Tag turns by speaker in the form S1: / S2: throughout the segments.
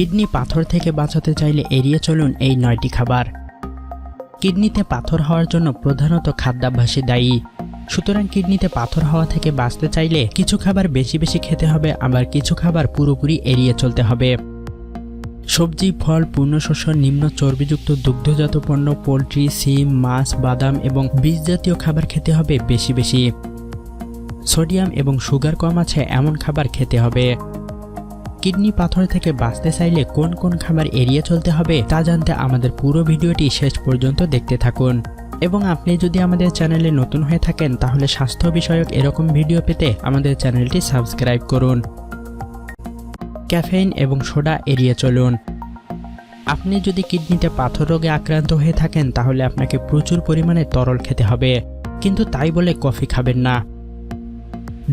S1: Kidney পাথর থেকে বাঁচাতে চাইলে এড়িয়ে চলুন এই নয়টি খাবার। কিডনিতে পাথর হওয়ার জন্য প্রধানত খাদ্যাভ্যাসই দায়ী। সুতরাং কিডনিতে পাথর হওয়া থেকে বাঁচতে চাইলে কিছু খাবার বেশি বেশি খেতে হবে, আবার কিছু খাবার পুরোপুরি এড়িয়ে চলতে হবে। সবজি, ফল পূর্ণশস্য নিম্ন চর্বিযুক্ত দুগ্ধজাত পণ্য, পোলট্রি, সিম, মাছ, বাদাম এবং বীজ জাতীয় খাবার খেতে হবে বেশি বেশি। সোডিয়াম এবং সুগার কম আছে, এমন খাবার খেতে হবে। কিডনি পাথর থেকে বাঁচতে চাইলে কোন কোন খাবার এড়িয়ে চলতে হবে তা জানতে আমাদের পুরো ভিডিওটি শেষ পর্যন্ত দেখতে থাকুন। এবং আপনি যদি আমাদের চ্যানেলে নতুন হয়ে থাকেন, তাহলে স্বাস্থ্য বিষয়ক এরকম ভিডিও পেতে আমাদের চ্যানেলটি সাবস্ক্রাইব করুন। ক্যাফেইন এবং সোডা এড়িয়ে চলুন। আপনি যদি কিডনিতে পাথর রোগে আক্রান্ত হয়ে থাকেন, তাহলে আপনাকে প্রচুর পরিমাণে তরল খেতে হবে। কিন্তু তাই বলে কফি খাবেন না।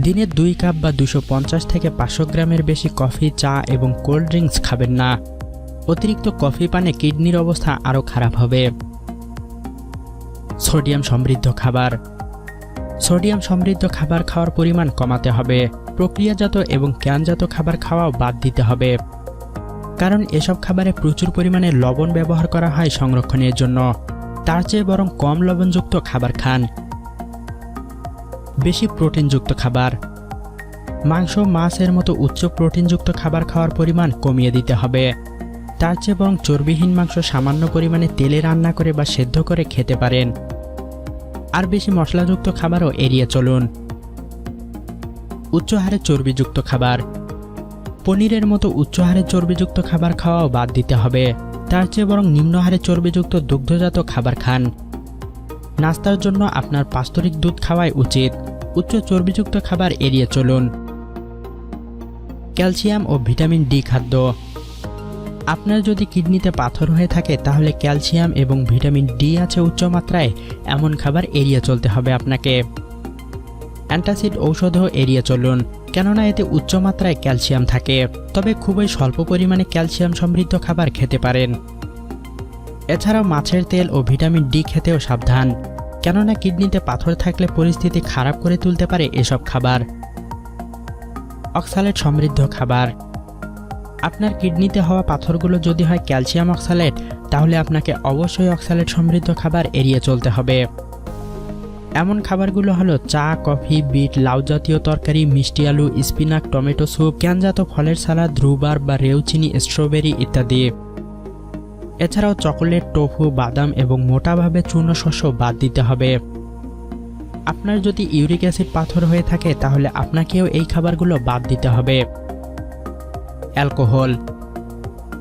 S1: দিনে দুই কাপ বা দুশো থেকে পাঁচশো গ্রামের বেশি কফি, চা এবং কোল্ড ড্রিঙ্কস খাবেন না। অতিরিক্ত কফি পানে কিডনির অবস্থা আরও খারাপ হবে। সোডিয়াম সমৃদ্ধ খাবার। সোডিয়াম সমৃদ্ধ খাবার খাওয়ার পরিমাণ কমাতে হবে। প্রক্রিয়াজাত এবং ক্যানজাত খাবার খাওয়াও বাদ দিতে হবে। কারণ এসব খাবারে প্রচুর পরিমাণে লবণ ব্যবহার করা হয় সংরক্ষণের জন্য। তার চেয়ে বরং কম লবণযুক্ত খাবার খান। বেশি প্রোটিনযুক্ত খাবার। মাংস, মাছের মতো উচ্চ প্রোটিনযুক্ত খাবার খাওয়ার পরিমাণ কমিয়ে দিতে হবে। তার চেয়ে বরং চর্বিহীন মাংস সামান্য পরিমাণে তেলে রান্না করে বা সেদ্ধ করে খেতে পারেন। আর বেশি মশলাযুক্ত খাবারও এড়িয়ে চলুন। উচ্চ হারে চর্বিযুক্ত খাবার। পনিরের মতো উচ্চ হারে চর্বিযুক্ত খাবার খাওয়াও বাদ দিতে হবে। তার চেয়ে বরং নিম্ন হারে চর্বিযুক্ত দুগ্ধজাত খাবার খান। নাস্তার জন্য আপনার পাস্তরিক দুধ খাওয়াই উচিত। উচ্চ চর্বিযুক্ত খাবার এড়িয়ে চলুন। ক্যালসিয়াম ও ভিটামিন ডি খাদ্য। আপনার যদি কিডনিতে পাথর হয়ে থাকে, তাহলে ক্যালসিয়াম এবং ভিটামিন ডি আছে উচ্চ মাত্রায়। এমন খাবার এড়িয়ে চলতে হবে আপনাকে। অ্যান্টাসিড ঔষধও এড়িয়ে চলুন, কেননা এতে উচ্চ মাত্রায় ক্যালসিয়াম থাকে। তবে খুবই স্বল্প পরিমাণে ক্যালসিয়াম সমৃদ্ধ খাবার খেতে পারেন। এছাড়াও মাছের তেল ও ভিটামিন ডি খেতেও সাবধান। কেননা কিডনিতে পাথর থাকলে পরিস্থিতি খারাপ করে তুলতে পারে এসব খাবার। অক্সালেট সমৃদ্ধ খাবার। আপনার কিডনিতে হওয়া পাথরগুলো যদি হয় ক্যালসিয়াম অক্সালেট, তাহলে আপনাকে অবশ্যই অক্সালেট সমৃদ্ধ খাবার এড়িয়ে চলতে হবে। এমন খাবারগুলো হলো চা, কফি, বিট, লাউ জাতীয় তরকারি, মিষ্টি আলু, স্পিনাক, টমেটো স্যুপ ক্যানজাত ফলের সালাদ ধ্রুবার বা রেউচিনি, স্ট্রবেরি ইত্যাদি। এছাড়াও চকোলেট, টোফু, বাদাম এবং মোটাভাবে চূর্ণ শস্য বাদ দিতে হবে। আপনার যদি ইউরিক অ্যাসিড পাথর হয়ে থাকে, তাহলে আপনাকেও এই খাবারগুলো বাদ দিতে হবে। অ্যালকোহল।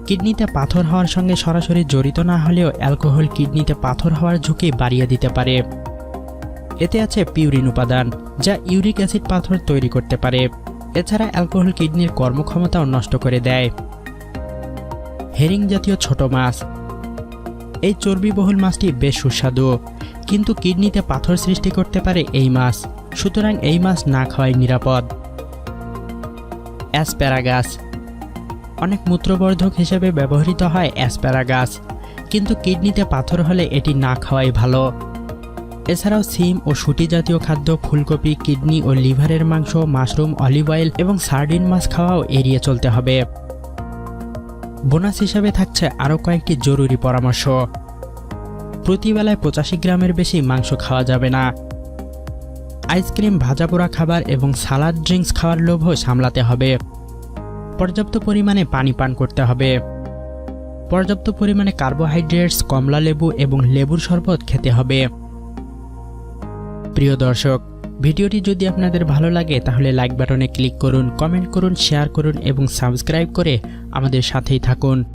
S1: কিডনিতে পাথর হওয়ার সঙ্গে সরাসরি জড়িত না হলেও অ্যালকোহল কিডনিতে পাথর হওয়ার ঝুঁকি বাড়িয়ে দিতে পারে। এতে আছে পিউরিন উপাদান, যা ইউরিক অ্যাসিড পাথর তৈরি করতে পারে। এছাড়া অ্যালকোহল কিডনির কর্মক্ষমতাও নষ্ট করে দেয়। হেরিং জাতীয় ছোট মাছ। এই চর্বিবহুল মাছটি বেশ সুস্বাদু, কিন্তু কিডনিতে পাথর সৃষ্টি করতে পারে এই মাছ, সুতরাং এই মাছ না খাওয়াই নিরাপদ। অ্যাসপ্যারাগাস। অনেক মূত্রবর্ধক হিসেবে ব্যবহৃত হয় অ্যাসপ্যারাগাস, কিন্তু কিডনিতে পাথর হলে এটি না খাওয়াই ভালো। এছাড়াও সিম ও শুটি জাতীয় খাদ্য, ফুলকপি, কিডনি ও লিভারের মাংস, মাশরুম, অলিভ অয়েল এবং সার্ডিন মাছ খাওয়াও এড়িয়ে চলতে হবে। বোনাস হিসাবে থাকছে আরও কয়েকটি জরুরি পরামর্শ। প্রতিবেলায় পঁচাশি গ্রামের বেশি মাংস খাওয়া যাবে না। আইসক্রিম ভাজা পোড়া খাবার এবং সালাদ ড্রিঙ্কস খাওয়ার লোভও সামলাতে হবে। পর্যাপ্ত পরিমাণে পানি পান করতে হবে। পর্যাপ্ত পরিমাণে কার্বোহাইড্রেটস, কমলা লেবু এবং লেবুর শরবত খেতে হবে। প্রিয় দর্শক ভিডিওটি যদি আপনাদের ভালো লাগে, তাহলে লাইক বাটনে ক্লিক করুন কমেন্ট করুন শেয়ার করুন এবং সাবস্ক্রাইব করে আমাদের সাথেই থাকুন।